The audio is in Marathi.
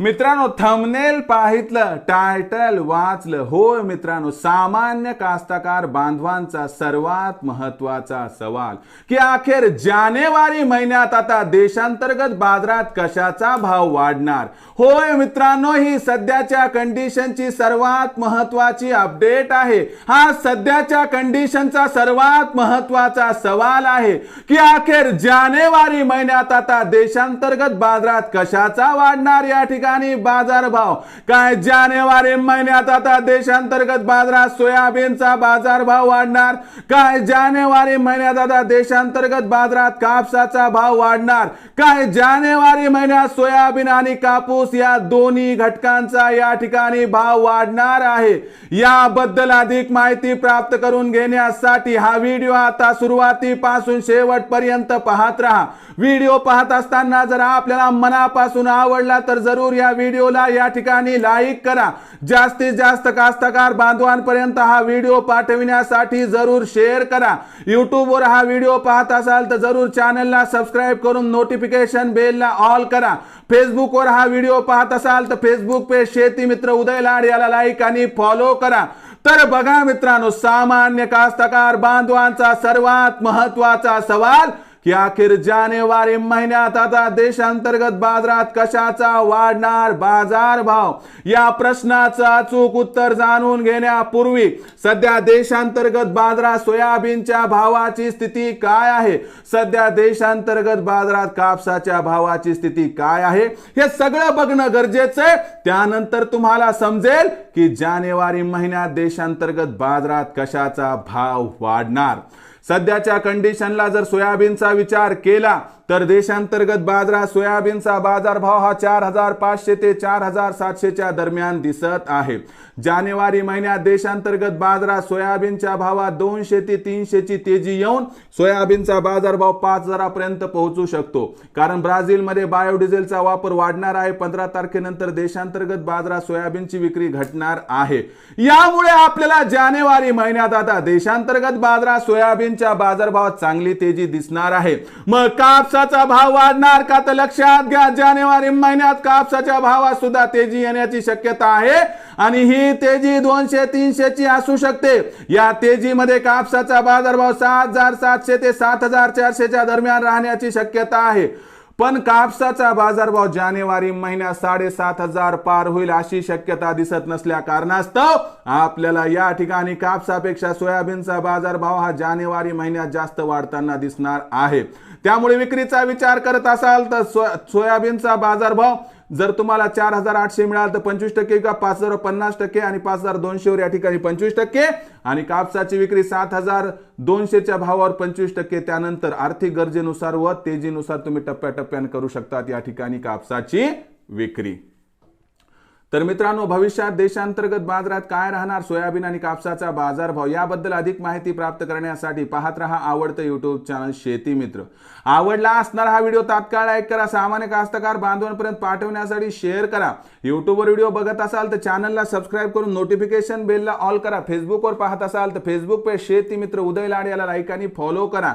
मित्रांनो थंबनेल पाहितलं टायटल वाचलं. होय मित्रांनो सामान्य कास्तकार बांधवांचा सर्वात महत्त्वाचा सवाल. की अखेर जानेवारी महिन्यात आता देशांतर्गत बाजारात कशाचा भाव वाढणार? होय मित्रांनो ही सध्याच्या कंडिशनची सर्वात महत्वाची अपडेट आहे. हा सध्याच्या कंडिशनचा सर्वात महत्त्वाचा सवाल आहे. की अखेर जानेवारी महिन्यात आता देशांतर्गत बाजारात कशाचा वाढणार या ठिकाणी? बाजारभाव काय जानेवारी महिन्यात आता देशांतर्गत बाजारात सोयाबीनचा बाजारभाव वाढणार? काय जानेवारी महिन्यात आता देशांतर्गत बाजारात कापसाचा भाव वाढणार? काय जानेवारी महिन्यात सोयाबीन आणि कापूस या दोन्ही घटकांचा या ठिकाणी भाव वाढणार आहे? याबद्दल अधिक माहिती प्राप्त करून घेण्यासाठी हा व्हिडिओ आता सुरुवातीपासून शेवटपर्यंत पाहत राहा. व्हिडिओ पाहत असताना जर आपल्याला मनापासून आवडला तर जरूर या व्हिडिओला या ठिकाणी लाईक करा. जास्तीत जास्त कास्तकार बांधवांपर्यंत हा व्हिडिओ पाठविण्यासाठी जरूर शेअर करा. युट्यूबवर हा व्हिडिओ पाहत असाल तर जरूर चॅनलला सबस्क्राईब करून नोटिफिकेशन बेलला ऑल करा. फेसबुकवर हा व्हिडिओ पाहत असाल तर फेसबुक पेज शेती मित्र उदय लाड याला लाईक आणि फॉलो करा. तर बघा मित्रांनो सामान्य कास्तकार बांधवांचा सर्वात महत्त्वाचा सवाल की अखेर जानेवारी महिन्यात आता देशांतर्गत बाजारात कशाचा वाढणार बाजार भाव? या प्रश्नाचं अचूक उत्तर जाणून घेण्यापूर्वी सध्या देशांतर्गत बाजारात सोयाबीनच्या भावाची स्थिती काय आहे? सध्या देशांतर्गत बाजारात कापसाच्या भावाची स्थिती काय आहे? हे सगळं बघणं गरजेचं आहे. त्यानंतर तुम्हाला समजेल की जानेवारी महिन्यात देशांतर्गत बाजारात कशाचा भाव वाढणार? सध्याच्या कंडिशनला जर सोयाबीनचा विचार केला तर देशांतर्गत बाजारात सोयाबीनचा बाजारभाव हा चार हजार पाचशे ते चार हजार सातशेच्या दरम्यान दिसत आहे. जानेवारी महिन्यात देशांतर्गत बाजारात सोयाबीनच्या भावात दोनशे ते तीनशेची तेजी येऊन सोयाबीनचा बाजारभाव पाच हजारापर्यंत पोहोचू शकतो. कारण ब्राझीलमध्ये बायोडिझेलचा वापर वाढणार आहे. पंधरा तारखेनंतर देशांतर्गत बाजारात सोयाबीनची विक्री घटणार आहे. यामुळे आपल्याला जानेवारी महिन्यात आता देशांतर्गत बाजारात सोयाबीनच्या बाजारभावात चांगली तेजी दिसणार आहे. मग कापसाचा भाव वाढणार का? तर लक्षात घ्या जानेवारी महिन्यात कापसाच्या भावात सुद्धा तेजी येण्याची शक्यता आहे. आणि ही तेजी दोनशे तीनशेची असू शकते. या तेजीमध्ये कापसाचा बाजारभाव सात हजार सातशे ते सात हजार चारशेच्या दरम्यान राहण्याची शक्यता आहे. पण कापसाचा बाजारभाव जानेवारी महिन्यात साडेसात हजार पार होईल अशी शक्यता दिसत नसल्या कारणास्तव आपल्याला या ठिकाणी कापसापेक्षा सोयाबीनचा बाजारभाव हा जानेवारी महिन्यात जास्त वाढताना दिसणार आहे. त्यामुळे विक्रीचा विचार करत असाल तर सोयाबीनचा बाजारभाव जर तुम्हाला चार हजार आठशे मिळाल तर पंचवीस टक्के किंवा पाच हजार पन्नास टक्के आणि पाच हजार दोनशेवर या ठिकाणी पंचवीस टक्के. आणि कापसाची विक्री सात हजार दोनशेच्या भावावर पंचवीस टक्के. त्यानंतर आर्थिक गरजेनुसार व तेजीनुसार तुम्ही टप्प्याटप्प्याने करू शकतात या ठिकाणी कापसाची विक्री. तर मित्रांनो भविष्यात देशांतर्गत बाजारात काय राहणार? सोयाबीन आणि कापसाचा बाजारभाव याबद्दल अधिक माहिती प्राप्त करण्यासाठी पाहत रहा आवडतं युट्यूब चॅनल शेती मित्र. आवडला असणार हा व्हिडिओ तात्काळ लाईक करा सामान्य कास्तकार बांधवांपर्यंत पाठवण्यासाठी शेअर करा. युट्यूबवर व्हिडिओ बघत असाल तर चॅनलला सबस्क्राईब करून नोटिफिकेशन बेलला ऑल करा. फेसबुकवर पाहत असाल तर फेसबुक पेज शेती मित्र उदय लाड याला लाईक आणि फॉलो करा.